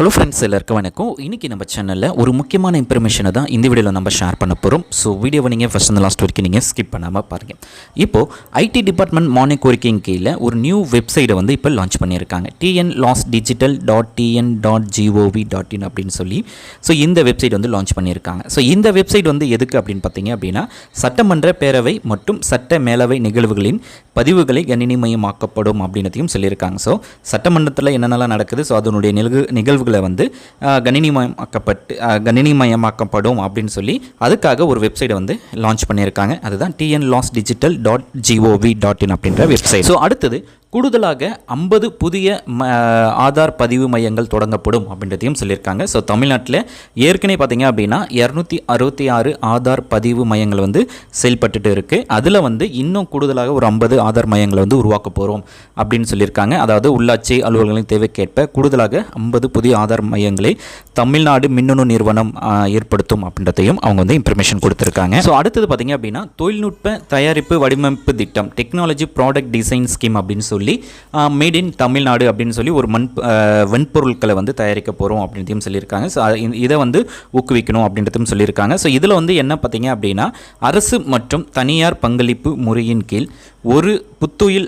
Hello friends எல்லாருக்கும் வணக்கம். இன்றைக்கி நம்ம சேனலில் ஒரு முக்கியமான இன்ஃபர்மேஷனை தான் இந்த வீடியோவில் நம்ம ஷேர் பண்ண போகிறோம் ஸோ வீடியோவை நீங்கள் ஃபஸ்ட் அந்த லாஸ்ட் வரைக்கும் நீங்கள் ஸ்கிப் பண்ணாமல் பாருங்கள் இப்போது ஐடி டிபார்ட்மெண்ட் மார்னிங் கோரிக்கையின் கீழே ஒரு நியூ வெப்சைட்டை வந்து இப்போ லான்ச் பண்ணியிருக்காங்க. TN laws digital dot TN dot gov dot in அப்படின்னு சொல்லி. ஸோ இந்த வெப்சைட் வந்து லான்ச் பண்ணியிருக்காங்க. ஸோ இந்த வெப்சைட் வந்து எதுக்கு அப்படின்னு பார்த்தீங்க அப்படின்னா சட்டமன்ற பேரவை மற்றும் சட்ட மேலவை நிகழ்வுகளின் பதிவுகளை கணினிமயமாக்கப்படும் அப்படின்றதையும் சொல்லியிருக்காங்க. ஸோ சட்டமன்றத்தில் என்னென்னலாம் நடக்குது? ஸோ அதனுடைய நிகழ்வு நிகழ்வுகள் வந்து கணினிமயமாக்கப்பட்டு கணினிமயமாக்கப்படும் அப்படின்னு சொல்லி அதுக்காக ஒரு வெப்சைட்டை வந்து லான்ச் பண்ணியிருக்காங்க. அதுதான் TN laws digital dot gov dot in அப்படின்ற வெப்சைட். ஸோ அடுத்தது கூடுதலாக ஐம்பது புதிய ம ஆதார் பதிவு மையங்கள் தொடங்கப்படும் அப்படின்றதையும் சொல்லியிருக்காங்க. ஸோ தமிழ்நாட்டில் ஏற்கனவே பார்த்தீங்க அப்படின்னா இரநூத்தி அறுபத்தி ஆறு ஆதார் பதிவு மையங்கள் வந்து செயல்பட்டுட்டு இருக்குது அதில் வந்து இன்னும் கூடுதலாக ஒரு ஐம்பது ஆதார் மையங்களை வந்து உருவாக்க போகிறோம் அப்படின்னு சொல்லியிருக்காங்க. அதாவது உள்ளாட்சி அலுவலர்களின் தேவைக்கேற்ப கூடுதலாக ஐம்பது புதிய ஆதார் மையங்களை தமிழ்நாடு மின்னணு நிறுவனம் ஏற்படுத்தும் அப்படின்றதையும் அவங்க வந்து இன்ஃபர்மேஷன் கொடுத்துருக்காங்க. ஸோ அடுத்தது பார்த்தீங்க அப்படின்னா தொழில்நுட்ப தயாரிப்பு வடிவமைப்பு திட்டம் டெக்னாலஜி ப்ராடக்ட் டிசைன் ஸ்கீம் அப்படின்னு சொல்லி மேட் இன் தமிழ்நாடு அப்படின்னு சொல்லி ஒரு மண் வெண்பொருட்களை வந்து தயாரிக்க போகிறோம் அப்படின்றதையும் சொல்லியிருக்காங்க. ஸோ இதை வந்து ஊக்குவிக்கணும் அப்படின்றதும் சொல்லியிருக்காங்க. ஸோ இதில் வந்து என்ன பார்த்தீங்க அப்படின்னா அரசு மற்றும் தனியார் பங்களிப்பு முறையின் கீழ் ஒரு புத்துயில்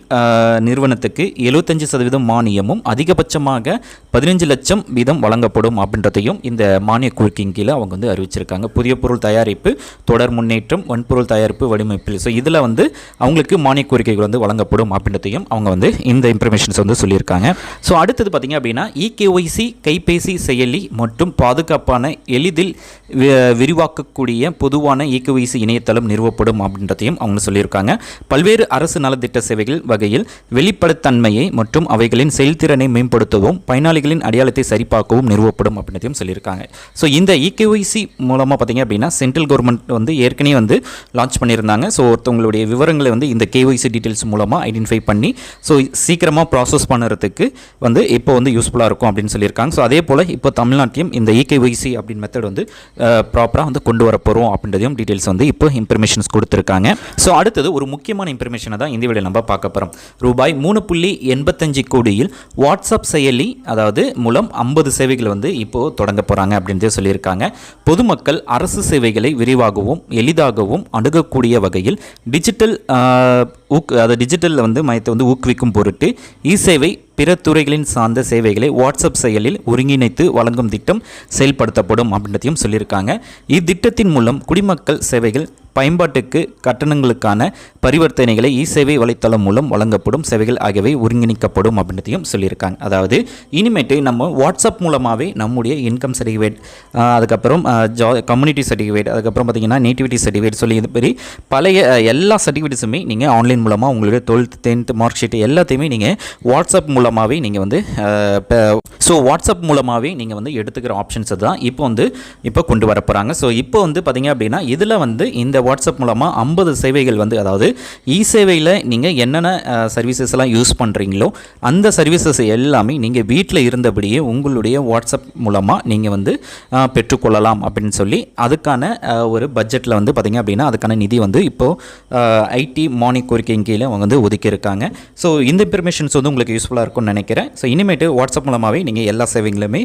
நிறுவனத்துக்கு எழுபத்தஞ்சு சதவீதம் மானியமும் அதிகபட்சமாக பதினஞ்சு லட்சம் வீதம் வழங்கப்படும் அப்படின்றதையும் இந்த மானிய கோரிக்கையின் கீழே அவங்க வந்து அறிவிச்சிருக்காங்க. புதிய பொருள் தயாரிப்பு தொடர் முன்னேற்றம் வன்பொருள் தயாரிப்பு வடிவமைப்பில். ஸோ இதில் வந்து அவங்களுக்கு மானிய கோரிக்கைகள் வந்து வழங்கப்படும் அப்படின்றதையும் அவங்க வந்து இந்த இன்ஃபர்மேஷன்ஸ் வந்து சொல்லியிருக்காங்க. ஸோ அடுத்தது பார்த்திங்க அப்படின்னா இகேஒய்சி கைபேசி செயலி மற்றும் பாதுகாப்பான எளிதில் விரிவாக்கக்கூடிய பொதுவான இகேஒய்சி இணையதளம் நிறுவப்படும் அப்படின்றதையும் அவங்க சொல்லியிருக்காங்க. பல்வேறு அரசு நலத்திட்ட சேவைகள் வகையில் வெளிப்படைத்தன்மையை மற்றும் அவைகளின் செயல்திறனை மேம்படுத்தவும் பயனாளிகளின் அடையாளத்தை சரிபார்க்கவும் நிறுவப்படும் அப்படின்றதையும் சொல்லியிருக்காங்க. ஸோ இந்த இகேஒய்சி மூலமாக பார்த்திங்க அப்படின்னா சென்ட்ரல் கவர்மெண்ட் வந்து ஏற்கனவே வந்து லான்ச் பண்ணியிருந்தாங்க. ஸோ ஒருத்தவங்களுடைய விவரங்களை வந்து இந்த கேஒய்சி டீட்டெயில்ஸ் மூலமாக ஐடென்டிஃபை பண்ணி ஸோ ஸோ சீக்கிரமாக ப்ராசஸ் பண்ணுறதுக்கு வந்து இப்போ வந்து யூஸ்ஃபுல்லாக இருக்கும் அப்படின்னு சொல்லியிருக்காங்க. ஸோ அதே போல் இப்போ தமிழ்நாட்டையும் இந்த இகேஒய்சி அப்படின்னு மெத்தட் வந்து ப்ராப்பராக வந்து கொண்டு வர போகிறோம் அப்படின்றதையும் டீட்டெயில்ஸ் வந்து இப்போ இன்ஃபர்மேஷன்ஸ் கொடுத்துருக்காங்க. ஸோ அடுத்தது ஒரு முக்கியமான இன்ஃபர்மேஷனை தான் இந்த வீடியோ நம்ம பார்க்க போகிறோம் ரூபாய் மூணு புள்ளி எண்பத்தஞ்சு கோடியில் வாட்ஸ்அப் செயலி அதாவது மூலம் ஐம்பது சேவைகள் வந்து இப்போது தொடங்க போகிறாங்க அப்படின்றதே சொல்லியிருக்காங்க. பொதுமக்கள் அரசு சேவைகளை விரிவாகவும் எளிதாகவும் அணுகக்கூடிய வகையில் டிஜிட்டல் ஊக்கு ஊக் டிஜிட்டலில் வந்து மையத்தை வந்து ஊக்குவிக்கும் பொருட்டு இ சேவை பிற துறைகளின் சார்ந்த சேவைகளை வாட்ஸ்அப் செயலில் ஒருங்கிணைத்து வழங்கும் திட்டம் செயல்படுத்தப்படும் அப்படின்றதையும் சொல்லியிருக்காங்க. இத்திட்டத்தின் மூலம் குடிமக்கள் சேவைகள் பயன்பாட்டுக்கு கட்டணங்களுக்கான பரிவர்த்தனைகளை இ சேவை வலைத்தளம் மூலம் வழங்கப்படும் சேவைகள் ஆகியவை ஒருங்கிணைக்கப்படும் அப்படின்றதையும் சொல்லியிருக்காங்க. அதாவது இனிமேட்டு நம்ம வாட்ஸ்அப் மூலமாகவே நம்முடைய இன்கம் சர்டிஃபிகேட் அதுக்கப்புறம் ஜா கம்யூனிட்டி சர்டிஃபிகேட் அதுக்கப்புறம் பார்த்தீங்கன்னா நேட்டிவிட்டி சர்டிஃபிகேட் சொல்லி இது மாதிரி பழைய எல்லா சர்டிஃபிகேட்ஸுமே நீங்கள் ஆன்லைன் மூலமாக உங்களுடைய டுவெல்த் டென்த் மார்க் ஷீட் எல்லாத்தையுமே நீங்கள் வாட்ஸ்அப் மூலம் மூலமாகவே நீங்கள் வந்து ஸோ வாட்ஸ்அப் மூலமாகவே நீங்கள் வந்து எடுத்துக்கிற ஆப்ஷன்ஸ் தான் இப்போ வந்து இப்போ கொண்டு வர போகிறாங்க ஸோ இப்போ வந்து பார்த்தீங்க அப்படின்னா இதில் வந்து இந்த வாட்ஸ்அப் மூலமாக ஐம்பது சேவைகள் வந்து அதாவது இ சேவையில் நீங்கள் என்னென்ன சர்வீசஸ் எல்லாம் யூஸ் பண்ணுறீங்களோ அந்த சர்வீசஸ் எல்லாமே நீங்கள் வீட்டில் இருந்தபடியே உங்களுடைய வாட்ஸ்அப் மூலமாக நீங்கள் வந்து பெற்றுக்கொள்ளலாம் அப்படின்னு சொல்லி அதுக்கான ஒரு பட்ஜெட்டில் வந்து பார்த்தீங்க அப்படின்னா அதுக்கான நிதி வந்து இப்போது ஐடி மானிக் கோரிக்கையின் கீழே அவங்க வந்து ஒதுக்கியிருக்காங்க. ஸோ இந்த இன்ஃபர்மேஷன்ஸ் வந்து உங்களுக்கு யூஸ்ஃபுல்லாக இருக்கும்னு நினைக்கிறேன். ஸோ இனிமேட்டு வாட்ஸ்அப் மூலமாகவே நீங்கள் எல்லா சேவைகளுமே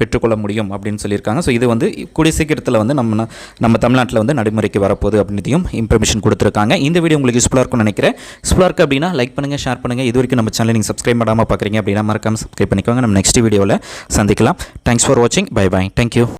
பெற்றுக்கொள்ள முடியும் அப்படின்னு சொல்லியிருக்காங்க. ஸோ இது வந்து கூடிய சீக்கிரத்தில் வந்து நம்ம நம்ம தமிழ்நாட்டில் வந்து நடைமுறைக்கு வரப்போகுது அப்படின்றதையும் இன்ஃபர்மேஷன் கொடுத்துருக்காங்க. இந்த வீடியோ உங்களுக்கு யூஸ்ஃபுல்லாக இருக்கும்னு நினைக்கிறேன். யூஸ்ஃபுல்லாக இருக்குது அப்படின்னா லைக் பண்ணுங்கள் ஷேர் பண்ணுங்கள் இது வரைக்கும் நம்ம சேனல் நீங்கள் சப்ஸ்கிரைப் பண்ணாமல் பார்க்குறீங்க அப்படின்னா மறக்காமல் சப்ஸ்கிரைப் பண்ணிக்கோங்க. நம்ம நெக்ஸ்ட் வீடியோவில் சந்திக்கலாம். தேங்க்ஸ் ஃபார் வாட்சிங் பை பை தேங்க்யூ